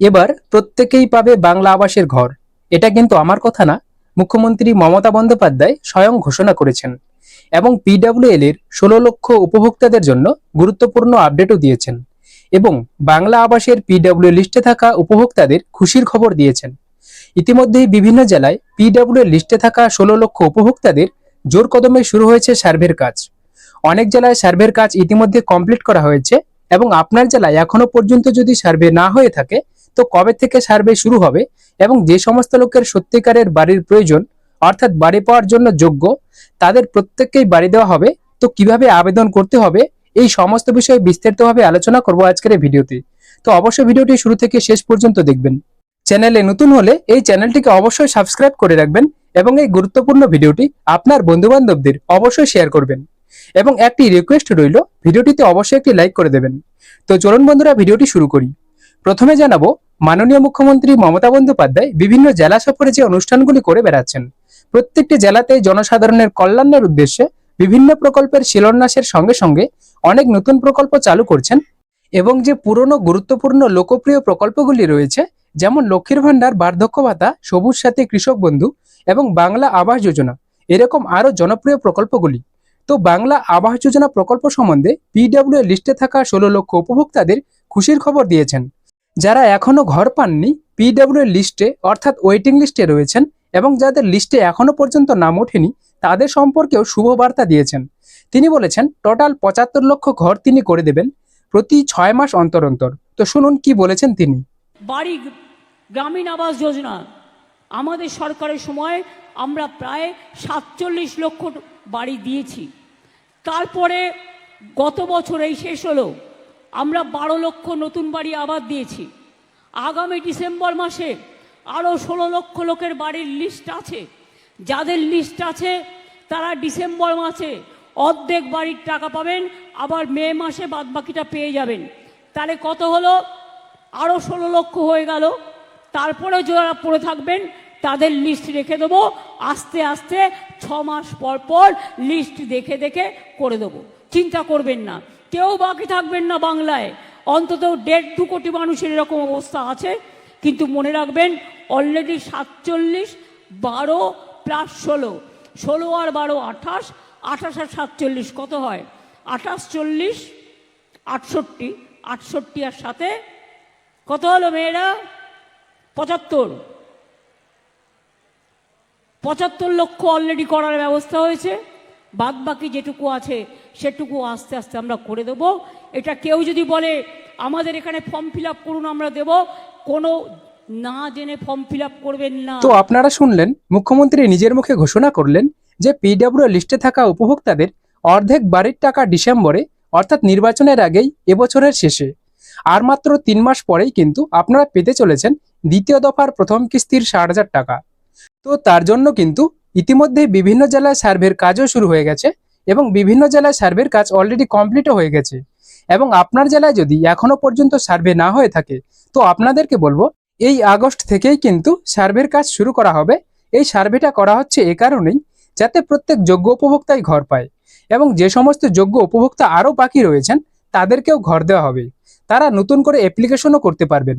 এবার প্রত্যেকেই পাবে বাংলা আবাসের ঘর। এটা কিন্তু আমার কথা না, মুখ্যমন্ত্রী মমতা বন্দ্যোপাধ্যায় স্বয়ং ঘোষণা করেছেন এবং পিডাব্লিউএল এর ষোলো লক্ষ উপভোক্তাদের জন্য গুরুত্বপূর্ণ আপডেটও দিয়েছেন এবং বাংলা আবাসের পিডাব্লিউ লিস্টে থাকা উপভোক্তাদের খুশির খবর দিয়েছেন। ইতিমধ্যেই বিভিন্ন জেলায় পিডাব্লিউ লিস্টে থাকা ষোলো লক্ষ উপভোক্তাদের জোর কদমে শুরু হয়েছে সার্ভের কাজ। অনেক জেলায় সার্ভের কাজ ইতিমধ্যে কমপ্লিট করা হয়েছে এবং আপনার জেলায় এখনও পর্যন্ত যদি সার্ভে না হয়ে থাকে তো কবে থেকে সার্ভে শুরু হবে এবং যে সমস্ত লোকের সত্যিকারের বাড়ির প্রয়োজন, অর্থাৎ বাড়ি পাওয়ার জন্য যোগ্য, তাদের প্রত্যেককেই বাড়ি দেওয়া হবে। তো কীভাবে আবেদন করতে হবে, এই সমস্ত বিষয়ে বিস্তারিতভাবে আলোচনা করব আজকের এই ভিডিওতে। তো অবশ্যই ভিডিওটি শুরু থেকে শেষ পর্যন্ত দেখবেন। চ্যানেলে নতুন হলে এই চ্যানেলটিকে অবশ্যই সাবস্ক্রাইব করে রাখবেন এবং এই গুরুত্বপূর্ণ ভিডিওটি আপনার বন্ধুবান্ধবদের অবশ্যই শেয়ার করবেন। এবং একটি রিকোয়েস্ট রইল, ভিডিওটিতে অবশ্যই একটি লাইক করে দেবেন। তো চলুন বন্ধুরা, ভিডিওটি শুরু করি। প্রথমে জানাব, মাননীয় মুখ্যমন্ত্রী মমতা বন্দ্যোপাধ্যায় বিভিন্ন জেলা সফরে যে অনুষ্ঠানগুলি করে বেড়াচ্ছেন। প্রত্যেকটি জেলাতে জনসাধারণের কল্যাণের উদ্দেশ্যে বিভিন্ন প্রকল্পের শিলান্যাসের সঙ্গে সঙ্গে অনেক নতুন প্রকল্প চালু করছেন এবং যে পুরনো গুরুত্বপূর্ণ লোকপ্রিয় প্রকল্পগুলি রয়েছে, যেমন লক্ষ্মীর ভাণ্ডার, বার্ধক্য ভাতা, সবুজ সাথী, কৃষক বন্ধু এবং বাংলা আবাস যোজনা, এরকম আরও জনপ্রিয় প্রকল্পগুলি। তো বাংলা আবাস যোজনা প্রকল্প সম্বন্ধে পিডব্লিউ লিস্টে থাকা ষোলো লক্ষ উপভোক্তাদের খুশির খবর দিয়েছেন। যারা এখনও ঘর পাননি পিডব্লিউ লিস্টে অর্থাৎ ওয়েটিং লিস্টে রয়েছেন এবং যাদের লিস্টে এখনও পর্যন্ত নাম ওঠেনি, তাদের সম্পর্কেও শুভবার্তা দিয়েছেন। তিনি বলেছেন টোটাল পঁচাত্তর লক্ষ ঘর তিনি করে দেবেন প্রতি ছয় মাস অন্তর অন্তর। তো শুনুন কি বলেছেন তিনি। বাড়ি গ্রামীণ আবাস যোজনা। আমাদের সরকারের সময় আমরা প্রায় সাতচল্লিশ লক্ষ বাড়ি দিয়েছি। তারপরে গত বছর এই শেষ হলো। আমরা বারো লক্ষ নতুন বাড়ি আবার দিয়েছি। আগামী ডিসেম্বর মাসে আরও ষোলো লক্ষ লোকের বাড়ির লিস্ট আছে। যাদের লিস্ট আছে, তারা ডিসেম্বর মাসে অর্ধেক বাড়ির টাকা পাবেন, আবার মে মাসে বাদবাকিটা পেয়ে যাবেন। তাহলে কত হলো? আরও ষোলো লক্ষ হয়ে গেল। তারপরে যারা পড়ে থাকবেন, তাদের লিস্ট রেখে দেবো। আস্তে আস্তে ছ মাস পর পর লিস্ট দেখে দেখে করে দেবো। চিন্তা করবেন না। কেউ বাকি থাকবেন না বাংলায়। অন্তত দেড় দু কোটি মানুষের এরকম অবস্থা আছে। কিন্তু মনে রাখবেন অলরেডি সাতচল্লিশ, বারো প্লাস ষোলো। ষোলো আর বারো, আঠাশ আঠাশ আর সাতচল্লিশ, কত হয়? আঠাশ, চল্লিশ, আটষট্টি আটষট্টি আর সাথে কত হলো মেয়েরা? পঁচাত্তর। পঁচাত্তর লক্ষ অলরেডি করার ব্যবস্থা হয়েছে। বাদ বাকি যেটুকু আছে, সেটুকু আস্তে আস্তে আমরা করে দেব। এটা কেউ যদি বলে, আমাদের এখানে ফর্ম ফিল আপ করুন, আমরা দেব, কোনো না জেনে ফর্ম ফিল আপ করবেন না। তো আপনারা শুনলেন, মুখ্যমন্ত্রী নিজের মুখে ঘোষণা করলেন যে পিডব্লিউ লিস্টে থাকা উপভোক্তাদের অর্ধেক বাড়ির টাকা ডিসেম্বরে, অর্থাৎ নির্বাচনের আগেই এবছরের শেষে। আর মাত্র তিন মাস পরেই কিন্তু আপনারা পেতে চলেছেন দ্বিতীয় দফার প্রথম কিস্তির ষাট হাজার টাকা। তো তার জন্য কিন্তু ইতিমধ্যে বিভিন্ন জেলায় সার্ভের কাজও শুরু হয়ে গেছে এবং বিভিন্ন জেলায় সার্ভের কাজ অলরেডি কমপ্লিটও হয়ে গেছে। এবং আপনার জেলায় যদি এখনও পর্যন্ত সার্ভে না হয়ে থাকে, তো আপনাদেরকে বলব, এই আগস্ট থেকেই কিন্তু সার্ভের কাজ শুরু করা হবে। এই সার্ভেটা করা হচ্ছে এ কারণেই যাতে প্রত্যেক যোগ্য উপভোক্তাই ঘর পায় এবং যে সমস্ত যোগ্য উপভোক্তা আরও বাকি রয়েছেন, তাদেরকেও ঘর দেওয়া হবে। তারা নতুন করে অ্যাপ্লিকেশনও করতে পারবেন।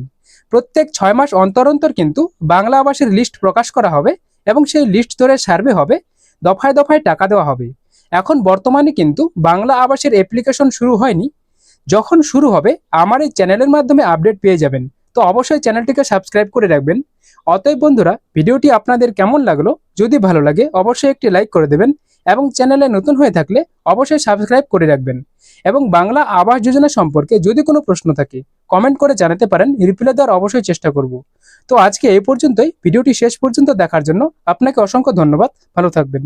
প্রত্যেক ছয় মাস অন্তর অন্তর কিন্তু বাংলা আবাসের লিস্ট প্রকাশ করা হবে। এবং সেই লিস্ট ধরে সার্ভে হবে, দফায় দফায় টাকা দেওয়া হবে। এখন বর্তমানে কিন্তু বাংলা আবাসের অ্যাপ্লিকেশন শুরু হয়নি। যখন শুরু হবে, আমার এই চ্যানেলের মাধ্যমে আপডেট পেয়ে যাবেন। তো অবশ্যই চ্যানেলটিকে সাবস্ক্রাইব করে রাখবেন। অতএব বন্ধুরা, ভিডিওটি আপনাদের কেমন লাগল? যদি ভালো লাগে, অবশ্যই একটি লাইক করে দেবেন এবং চ্যানেলে নতুন হয়ে থাকলে অবশ্যই সাবস্ক্রাইব করে রাখবেন। এবং বাংলা আবাস যোজনা সম্পর্কে যদি কোনো প্রশ্ন থাকে কমেন্ট করে জানাতে পারেন, রিপ্লাই দেওয়ার অবশ্যই চেষ্টা করব। তো আজকে এই পর্যন্তই, ভিডিওটি শেষ পর্যন্ত দেখার জন্য আপনাকে অসংখ্য ধন্যবাদ, ভালো থাকবেন।